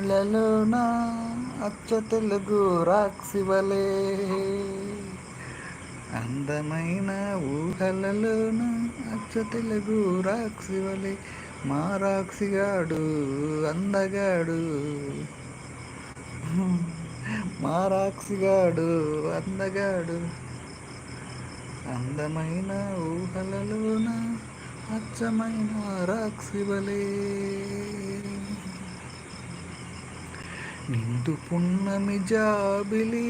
వెన్నెలలోన అచ్చ తెలుగు రాక్సివలే అందమైన ఊహలలోన అచ్చ తెలుగు రాక్సివలే మా రాక్సిగాడు అందగాడు. మా రాక్సిగాడు అందగాడు. అందమైన ఊహలలోన అచ్చమైన రాక్సివలే నిండు పున్నమి జాబిలి.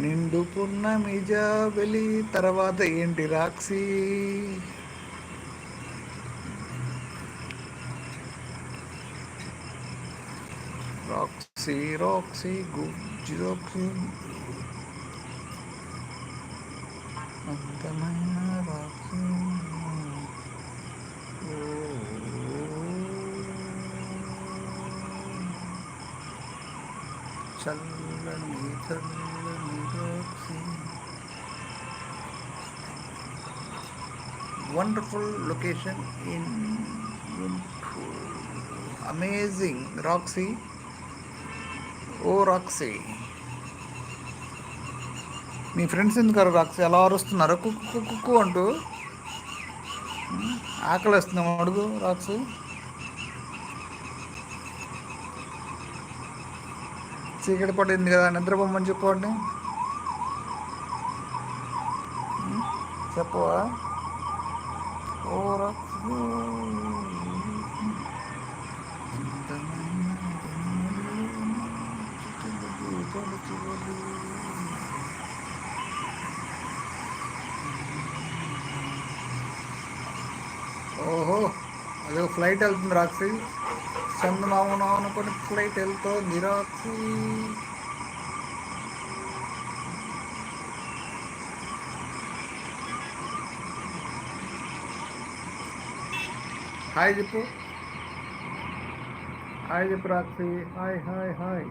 నిండు పున్నమి జాబిలి. తర్వాత ఏంటి రాక్సి రాక్సీ రాక్సీ గుజ్జి రాక్సీ అందమైన రాక్సీ చల్లని చల్లని wonderful location in amazing Roxy oh Roxy me friends ఎందుకు రాక్సీ ఎలా అరుస్తున్నారు. కుక్కు కుక్కు అంటూ. ఆకలి వేస్తున్నాం అడుగు రాక్సీ చీకటి పడింది కదా నిద్రపోమని చెప్పండి చెప్పవా? ఓ ఓహో అదే ఫ్లైట్ వెళ్తుంది రాక్సీ చందమామను అనుకుని ఫ్లైట్ వెళ్తుంది రాత్రి హాయ్ చెప్పు హాయ్ చెప్పు రాత్రి హాయ్ హాయ్ హాయ్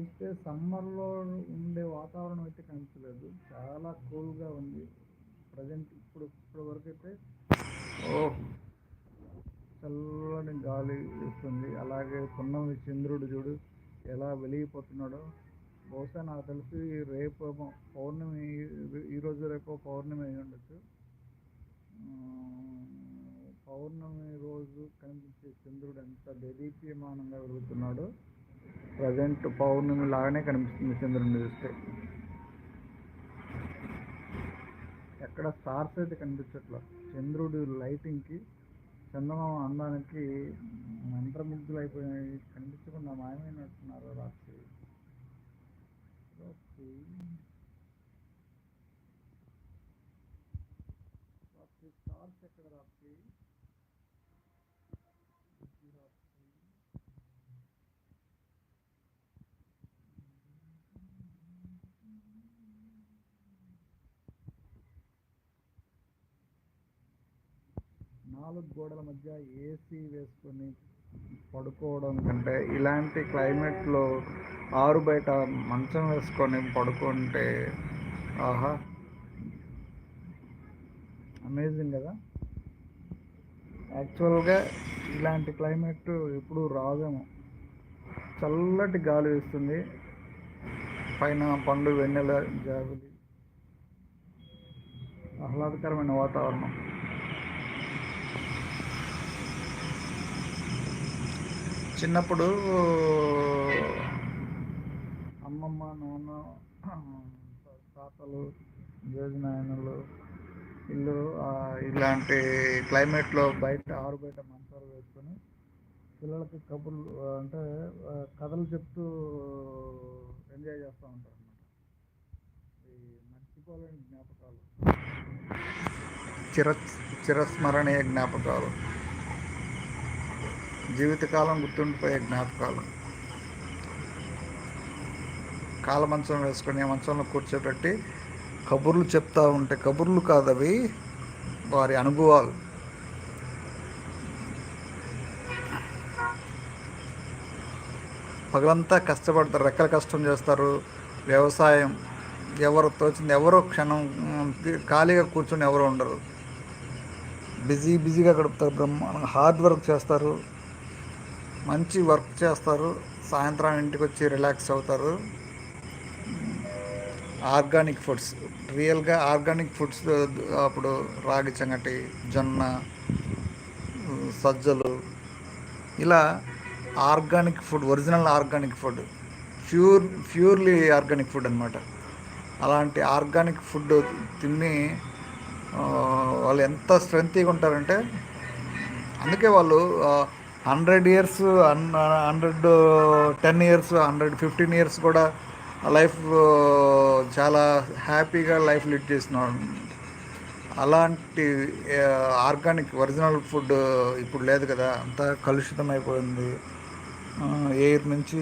చూస్తే సమ్మర్లో ఉండే వాతావరణం అయితే కనిపించలేదు. చాలా కూల్గా ఉంది. ప్రజెంట్ ఇప్పుడు ఇప్పటి వరకు అయితే ఓ చల్లని గాలి వేస్తుంది. అలాగే పున్నమి చంద్రుడు చూడు ఎలా వెలిగిపోతున్నాడో. బహుశా నాకు తెలిసి రేపు పౌర్ణమి ఈరోజు రేపు పౌర్ణమి అయి ఉండొచ్చు. పౌర్ణమి రోజు కనిపించే చంద్రుడు ఎంత దేదీప్యమానంగా వెలుగుతున్నాడో. ప్రజెంట్ పౌర్ణమి లాగానే కనిపిస్తుంది చంద్రుడిని చూస్తే. ఎక్కడ స్టార్స్ అయితే కనిపించట్లేదు చంద్రుడు లైటింగ్కి చందమామ అందానికి మంత్రముగ్ధులు అయిపోయినాయి. కనిపించకుండా మాయమైనట్టున్నారు రాత్రి రాత్రి రాత్రి స్టార్స్ ఎక్కడ రాత్రి నాలుగు గోడల మధ్య ఏసీ వేసుకొని పడుకోవడం కంటే ఇలాంటి క్లైమేట్లో ఆరు బయట మంచం వేసుకొని పడుకుంటే ఆహా అమేజింగ్ కదా? యాక్చువల్గా ఇలాంటి క్లైమేట్ ఎప్పుడు రాదేమో. చల్లటి గాలి వేస్తుంది. పైన పండు వెన్నెల జాబులి. ఆహ్లాదకరమైన వాతావరణం. చిన్నప్పుడు అమ్మమ్మ నాన్న తాతలు యోజనాయనలు ఇల్లు ఇలాంటి క్లైమేట్లో బయట ఆరు బయట మంచాలు వేసుకొని పిల్లలకి కబుర్లు అంటే కథలు చెప్తూ ఎంజాయ్ చేస్తూ ఉంటారు అన్నమాట ఈ మర్చిపోలేని జ్ఞాపకాలు. చిర చిరస్మరణీయ జ్ఞాపకాలు. జీవితకాలం గుర్తుండిపోయే జ్ఞాపకాలు. కాల మంచం వేసుకొని ఆ మంచంలో కూర్చోబెట్టి కబుర్లు చెప్తా ఉంటే కబుర్లు కాదవి వారి అనుభవాలు. పగలంతా కష్టపడతారు రెక్కల కష్టం చేస్తారు వ్యవసాయం ఎవరు తోచింది ఎవరో క్షణం ఖాళీగా కూర్చొని ఎవరు ఉండరు. బిజీ బిజీగా గడుపుతారు బ్రహ్మ హార్డ్ వర్క్ చేస్తారు. మంచి వర్క్ చేస్తారు. సాయంత్రం ఇంటికి వచ్చి రిలాక్స్ అవుతారు. ఆర్గానిక్ ఫుడ్స్ రియల్గా ఆర్గానిక్ ఫుడ్స్ అప్పుడు రాగి చంగటి జొన్న సజ్జలు ఇలా organic food original organic food pure purely organic food అనమాట అలాంటి ఆర్గానిక్ ఫుడ్ తిని వాళ్ళు ఎంత స్ట్రెంగ్గా ఉంటారంటే అందుకే వాళ్ళు hundred years hundred ten years hundred fifteen years కూడా లైఫ్ చాలా హ్యాపీగా లైఫ్ లీడ్ చేసిన అలాంటి ఆర్గానిక్ ఒరిజినల్ ఫుడ్ ఇప్పుడు లేదు కదా అంతా కలుషితం అయిపోయింది ఎయిర్ నుంచి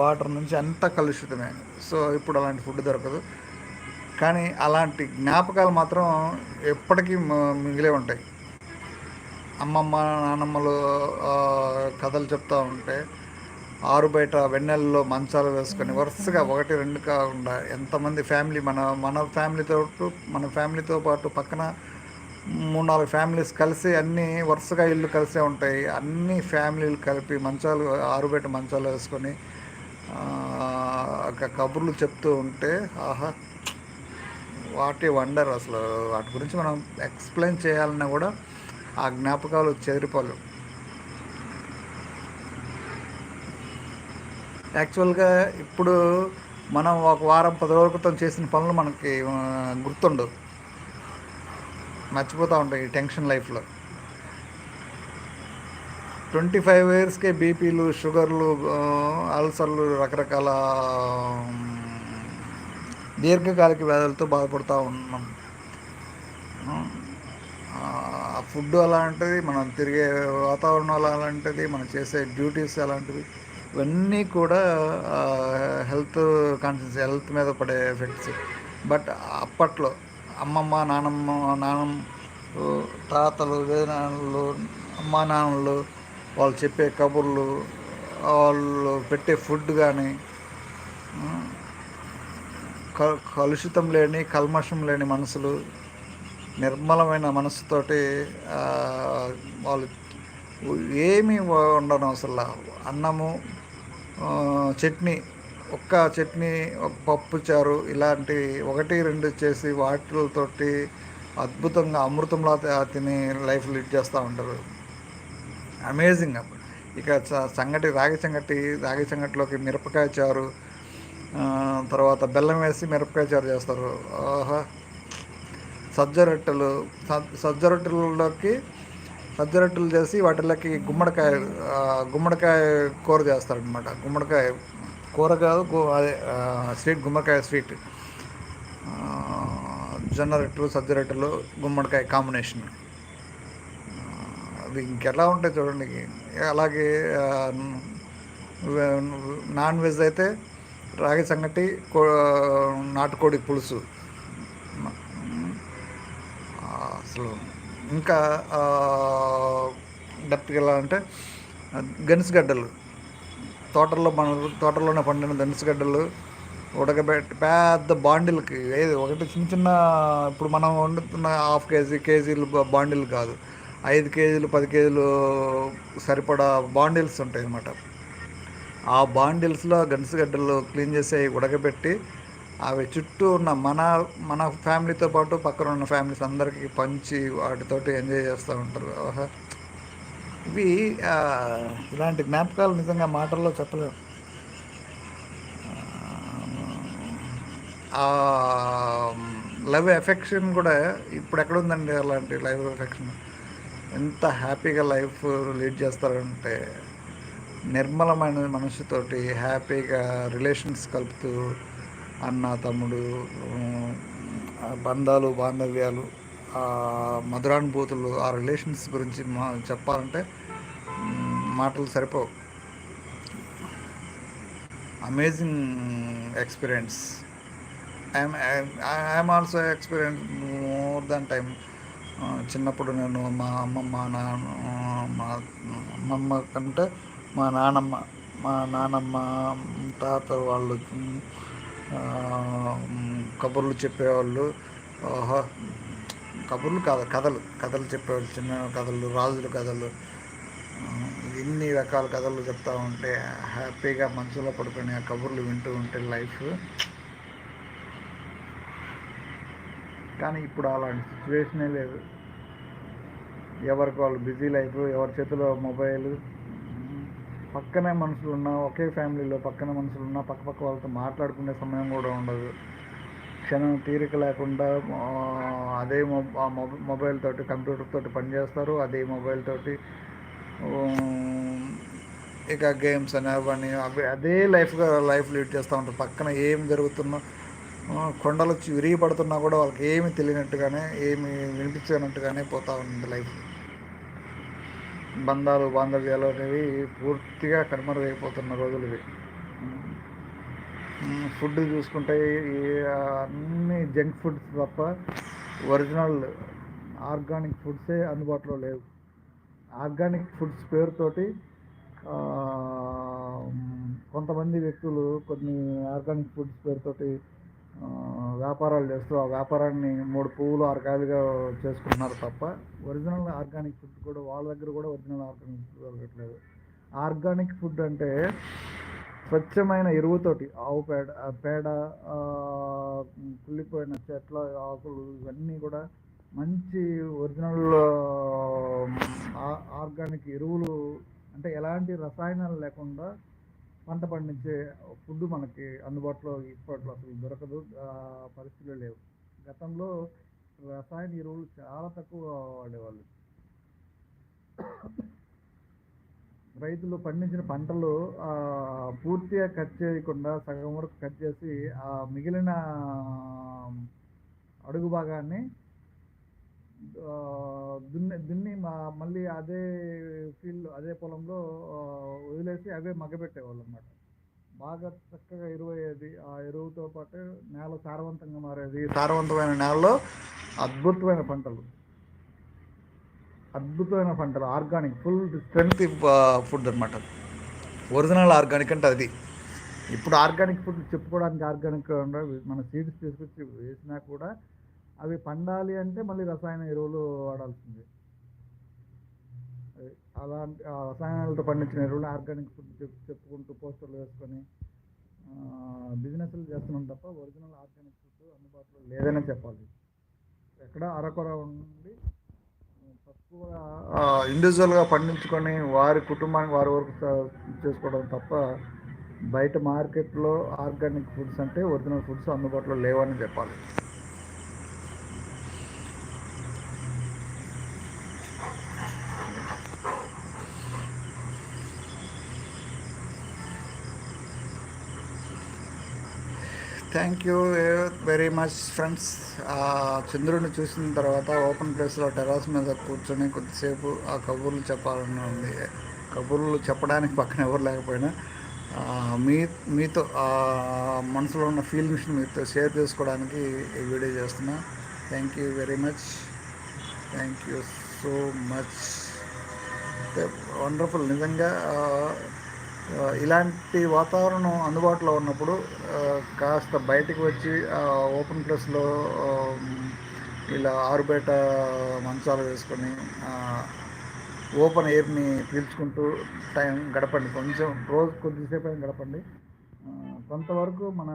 వాటర్ నుంచి అంతా కలుషితమే. సో ఇప్పుడు అలాంటి ఫుడ్ దొరకదు. కానీ అలాంటి జ్ఞాపకాలు మాత్రం ఎప్పటికీ మిగిలే ఉంటాయి. అమ్మమ్మ నాన్నమ్మలు కథలు చెప్తూ ఉంటే ఆరు బయట వెన్నెలలో మంచాలు వేసుకొని వరుసగా ఒకటి రెండు కాకుండా ఎంతమంది ఫ్యామిలీ మన మన ఫ్యామిలీతో మన ఫ్యామిలీతో పాటు పక్కన మూడు నాలుగు ఫ్యామిలీస్ కలిసి అన్నీ వరుసగా ఇల్లు కలిసే ఉంటాయి. అన్ని ఫ్యామిలీలు కలిపి మంచాలు ఆరు బయట మంచాలు వేసుకొని ఒక కబుర్లు చెప్తూ ఉంటే ఆహా వాటి వండర్ అసలు. వాటి గురించి మనం ఎక్స్ప్లెయిన్ చేయాలన్నా కూడా ఆ జ్ఞాపకాలు చెదిరిపోలేవు. యాక్చువల్గా ఇప్పుడు మనం ఒక వారం పది రోజుల క్రితం చేసిన పనులు మనకి గుర్తుండవు. మర్చిపోతూ ఉంటాయి ఈ టెన్షన్ లైఫ్లో. ట్వంటీ ఫైవ్ ఇయర్స్కే బీపీలు షుగర్లు అల్సర్లు రకరకాల దీర్ఘకాలిక వ్యాధులతో బాధపడుతూ ఉన్నాం. ఫుడ్ అలాంటిది మనం తిరిగే వాతావరణం అలాంటిది మనం చేసే డ్యూటీస్ అలాంటివి ఇవన్నీ కూడా హెల్త్ కాన్షియస్ హెల్త్ మీద పడే ఎఫెక్ట్స్. బట్ అప్పట్లో అమ్మమ్మ నానమ్మ నానమ్మ తాతలు వేనాన్నలు అమ్మ నాన్నలు వాళ్ళు చెప్పే కబుర్లు వాళ్ళు పెట్టే ఫుడ్ కానీ కలుషితం లేని కల్మషం లేని మనసులు నిర్మలమైన మనసుతోటి వాళ్ళు ఏమీ ఉండను అసలు అన్నము చట్నీ ఒక్క చట్నీ ఒక పప్పు చారు ఇలాంటి ఒకటి రెండు చేసి వాటితోటి అద్భుతంగా అమృతంలా తిని లైఫ్ లీడ్ చేస్తూ ఉంటారు. అమేజింగ్ అప్పుడు. ఇక చ- సంగటి రాగి సంగటి రాగి సంగటిలోకి మిరపకాయ చారు తర్వాత బెల్లం వేసి మిరపకాయ చారు చేస్తారు. ఆహా! సజ్జ రొట్టెలు స- సజ్జ రొట్టెలలోకి సజ్జ రొట్టెలు చేసి వాటిలోకి గుమ్మడికాయ గుమ్మడికాయ కూర చేస్తారనమాట గుమ్మడికాయ కూర కాదు అదే స్వీట్ గుమ్మడికాయ స్వీట్. జొన్న రొట్టెలు సజ్జ రొట్టెలు గుమ్మడికాయ కాంబినేషన్. అది ఇంకెలా ఉంటాయి చూడండి. అలాగే నాన్ వెజ్ అయితే రాగి సంగటి కో నాటుకోడి పులుసు ఆ, అసలు ఇంకా డెప్త్కి ఎలా అంటే గనిసగడ్డలు తోటల్లో మన తోటలోనే పండిన గనిసగడ్డలు ఉడకబెట్టి పెద్ద బాండిల్కి ఏది ఒకటి చిన్న చిన్న ఇప్పుడు మనం వండుతున్న హాఫ్ కేజీ కేజీలు బాండిల్ కాదు. ఐదు కేజీలు పది కేజీలు సరిపడా బాండిల్స్ ఉంటాయి అన్నమాట ఆ బాండిల్స్లో గనిసగడ్డలు క్లీన్ చేసి అవి ఉడకబెట్టి అవి చుట్టూ ఉన్న మన మన ఫ్యామిలీతో పాటు పక్కన ఉన్న ఫ్యామిలీస్ అందరికీ పంచి వాటితోటి ఎంజాయ్ చేస్తూ ఉంటారు. ఇవి ఇలాంటి జ్ఞాపకాలు నిజంగా మాటల్లో చెప్పలేము లవ్ ఎఫెక్షన్ కూడా ఇప్పుడు ఎక్కడ ఉందండి అలాంటి లైవ్ ఎఫెక్షన్? ఎంత హ్యాపీగా లైఫ్ లీడ్ చేస్తారంటే నిర్మలమైన మనసుతోటి హ్యాపీగా రిలేషన్స్ కలుపుతూ అన్న తమ్ముడు బంధాలు బాంధవ్యాలు మధురానుభూతులు ఆ రిలేషన్స్ గురించి మా చెప్పాలంటే మాటలు సరిపోవు. Amazing experience I'm I'm also experience more than time చిన్నప్పుడు నేను మా అమ్మమ్మ నాన్న మా అమ్మమ్మ కంటే మా నానమ్మ మా నానమ్మ తాత వాళ్ళు కబుర్లు చెప్పేవాళ్ళు. ఆహా, కబుర్లు కాదు కథలు. కథలు చెప్పేవాళ్ళు చిన్న కథలు రాజుల కథలు. ఎన్ని రకాల కథలు చెప్తూ ఉంటే హ్యాపీగా మనసులో పడుకొని ఆ కబుర్లు వింటూ ఉంటే లైఫ్. కానీ ఇప్పుడు అలాంటి సిచ్యువేషనే లేదు. ఎవరికి వాళ్ళు బిజీ లైఫ్ ఎవరి చేతిలో మొబైల్ పక్కనే మనుషులున్నా ఒకే ఫ్యామిలీలో పక్కన మనుషులున్నా పక్క పక్క వాళ్ళతో మాట్లాడుకునే సమయం కూడా ఉండదు. క్షణం తీరిక లేకుండా అదే మొబ మొబ- మొబైల్ తోటి కంప్యూటర్ తోటి పనిచేస్తారు అదే మొబైల్ తోటి ఇక గేమ్స్ అని అవన్నీ అవి అదే లైఫ్గా లైఫ్ లీడ్ చేస్తూ ఉంటారు. పక్కన ఏం జరుగుతున్నా కొండలు వచ్చి విరిగి పడుతున్నా కూడా వాళ్ళకి ఏమి తెలియనట్టుగానే ఏమి వినిపించినట్టుగానే పోతూ ఉంది లైఫ్. బంధాలు బాంధవ్యాలు అనేవి పూర్తిగా కనుమరుగైపోతున్న రోజులు ఇవి. ఫుడ్ చూసుకుంటే అన్ని జంక్ ఫుడ్స్ తప్ప ఒరిజినల్ ఆర్గానిక్ ఫుడ్సే అందుబాటులో లేవు. ఆర్గానిక్ ఫుడ్స్ పేరుతోటి కొంతమంది వ్యక్తులు కొన్ని ఆర్గానిక్ ఫుడ్స్ పేరుతోటి వ్యాపారాలు చేస్తూ ఆ వ్యాపారాన్ని మూడు పువ్వులు ఆరకాయలుగా చేసుకుంటున్నారు తప్ప ఒరిజినల్ ఆర్గానిక్ ఫుడ్ కూడా వాళ్ళ దగ్గర కూడా ఒరిజినల్ ఆర్గానిక్ ఫుడ్ దొరకట్లేదు. ఆర్గానిక్ ఫుడ్ అంటే స్వచ్ఛమైన ఎరువుతోటి ఆవు పేడ ఆ పేడ కుళ్ళిపోయిన చెట్ల ఆకులు ఇవన్నీ కూడా మంచి ఒరిజినల్ ఆర్గానిక్ ఎరువులు అంటే ఎలాంటి రసాయనాలు లేకుండా పంట పండించే ఫుడ్ మనకి అందుబాటులో ఇప్పట్లో అసలు దొరకదు. పరిస్థితులు లేవు. గతంలో రసాయన ఎరువులు చాలా తక్కువ వాడేవాళ్ళు. రైతులు పండించిన పంటలు పూర్తిగా కట్ చేయకుండా సగం వరకు కట్ చేసి ఆ మిగిలిన అడుగు భాగాన్ని దున్ని దున్ని మా మళ్ళీ అదే ఫీల్డ్ అదే పొలంలో వదిలేసి అవే మగ్గబెట్టేవాళ్ళు అన్నమాట బాగా చక్కగా ఎరువు అయ్యేది ఆ ఎరువుతో పాటు నేల సారవంతంగా మారేది. సారవంతమైన నేలలో అద్భుతమైన పంటలు. అద్భుతమైన పంటలు. ఆర్గానిక్ ఫుల్ స్ట్రెంత్ ఫుడ్ అనమాట ఒరిజినల్ ఆర్గానిక్ అంటే అది. ఇప్పుడు ఆర్గానిక్ ఫుడ్ చెప్పుకోవడానికి ఆర్గానిక్ మన సీడ్స్ తీసుకొచ్చి వేసినా కూడా అవి పండాలి అంటే మళ్ళీ రసాయన ఎరువులు వాడాల్సిందే. అలాంటి ఆ రసాయనాలతో పండించిన ఎరువులు ఆర్గానిక్ ఫుడ్ చెప్పు చెప్పుకుంటూ పోస్టర్లు వేసుకొని బిజినెస్లు చేస్తున్నాం తప్ప ఒరిజినల్ ఆర్గానిక్ ఫుడ్ అందుబాటులో లేదనే చెప్పాలి. ఎక్కడ అరకొర ఉండి తక్కువ ఇండివిజువల్గా పండించుకొని వారి కుటుంబానికి వారి వరకు చేసుకోవడం తప్ప బయట మార్కెట్లో ఆర్గానిక్ ఫుడ్స్ అంటే ఒరిజినల్ ఫుడ్స్ అందుబాటులో లేవని చెప్పాలి. Thank you very much friends ఆ చంద్రుడిని చూసిన తర్వాత ఓపెన్ ప్లేస్లో టెరాస్ మీద కూర్చొని కొద్దిసేపు ఆ కబుర్లు చెప్పాలని ఉంది. కబుర్లు చెప్పడానికి పక్కన ఎవరు లేకపోయినా మీ మీతో మనసులో ఉన్న ఫీలింగ్స్ మీతో షేర్ చేసుకోవడానికి ఈ వీడియో చేస్తున్నా. Thank you very much thank you so much wonderful నిజంగా ఇలాంటి వాతావరణం అందుబాటులో ఉన్నప్పుడు కాస్త బయటికి వచ్చి ఓపెన్ ప్లేస్లో ఇలా ఆరుబయట మంచాలు వేసుకొని ఓపెన్ ఎయిర్ని పీల్చుకుంటూ టైం గడపండి. కొంచెం రోజు కొద్దిసేపు అయినా గడపండి. కొంతవరకు మన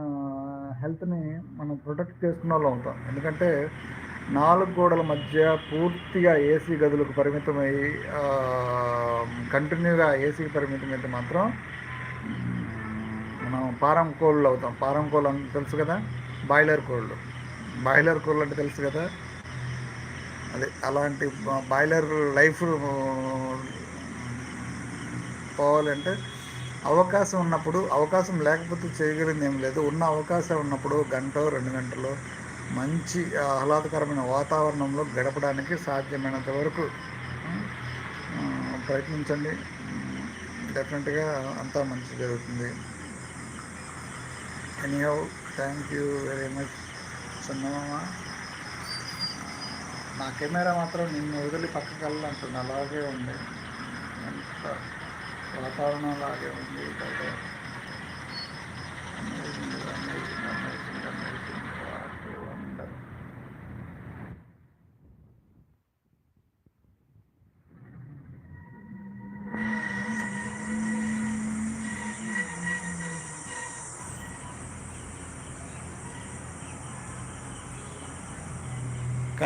హెల్త్ని మనం ప్రొటెక్ట్ చేసుకున్న వాళ్ళు అవుతాం. ఎందుకంటే నాలుగు గోడల మధ్య పూర్తిగా ఏసీ గదులకు పరిమితమై కంటిన్యూగా ఏసీకి పరిమితమైతే మాత్రం మనం పారం కోళ్ళు అవుతాం. పారం కోళ్ళు అంటే తెలుసు కదా? బాయిలర్ కోళ్ళు. బాయిలర్ కోళ్ళు అంటే తెలుసు కదా? అదే అలాంటి బాయిలర్ లైఫ్ పోవాలంటే అవకాశం ఉన్నప్పుడు అవకాశం లేకపోతే చేయగలిగింది ఏం లేదు. ఉన్న అవకాశం ఉన్నప్పుడు గంట రెండు గంటలు మంచి ఆహ్లాదకరమైన వాతావరణంలో గడపడానికి సాధ్యమైనంత వరకు ప్రయత్నించండి. డెఫినెట్గా అంతా మంచి జరుగుతుంది. Anyhow thank you very much చందమామ నా కెమెరా మాత్రం నిన్ను వదిలి పక్కకి వెళ్ళాలంటుంది అలాగే ఉంది. ఎంత వాతావరణం అలాగే ఉంది. బయట అమేజింగ్ అమేజింగ్ అమేజింగ్.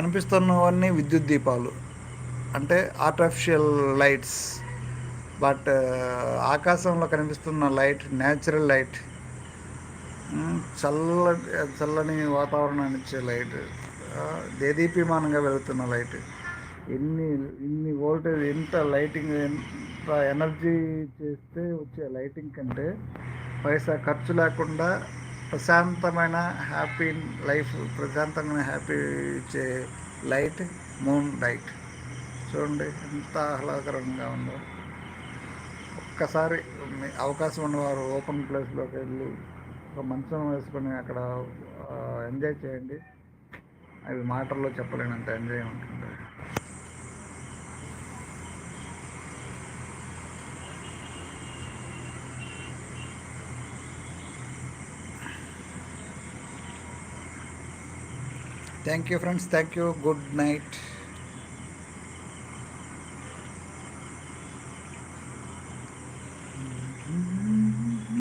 కనిపిస్తున్నవన్నీ విద్యుత్ దీపాలు. అంటే ఆర్టిఫిషియల్ లైట్స్ బట్ ఆకాశంలో కనిపిస్తున్న లైట్ న్యాచురల్ లైట్ చల్ల చల్లని వాతావరణాన్ని ఇచ్చే లైట్ ఆ, దేదీప్యమానంగా వెలుగుతున్న లైట్ ఎన్ని ఇన్ని వోల్టేజ్ ఎంత లైటింగ్ ఎంత ఎనర్జీ చేస్తే వచ్చే లైటింగ్ కంటే పైసా ఖర్చు లేకుండా ప్రశాంతమైన హ్యాపీ లైఫ్ ప్రశాంతమైన హ్యాపీ ఇచ్చే లైట్ మూన్ లైట్ చూడండి ఎంత ఆహ్లాదకరంగా ఉందో. ఒక్కసారి అవకాశం ఉన్నవారు ఓపెన్ ప్లేస్లోకి వెళ్ళి ఒక మంచం వేసుకొని అక్కడ ఎంజాయ్ చేయండి. అవి మాటల్లో చెప్పలేనంత ఎంజాయ్ ఉంటుంది. Thank you friends thank you good night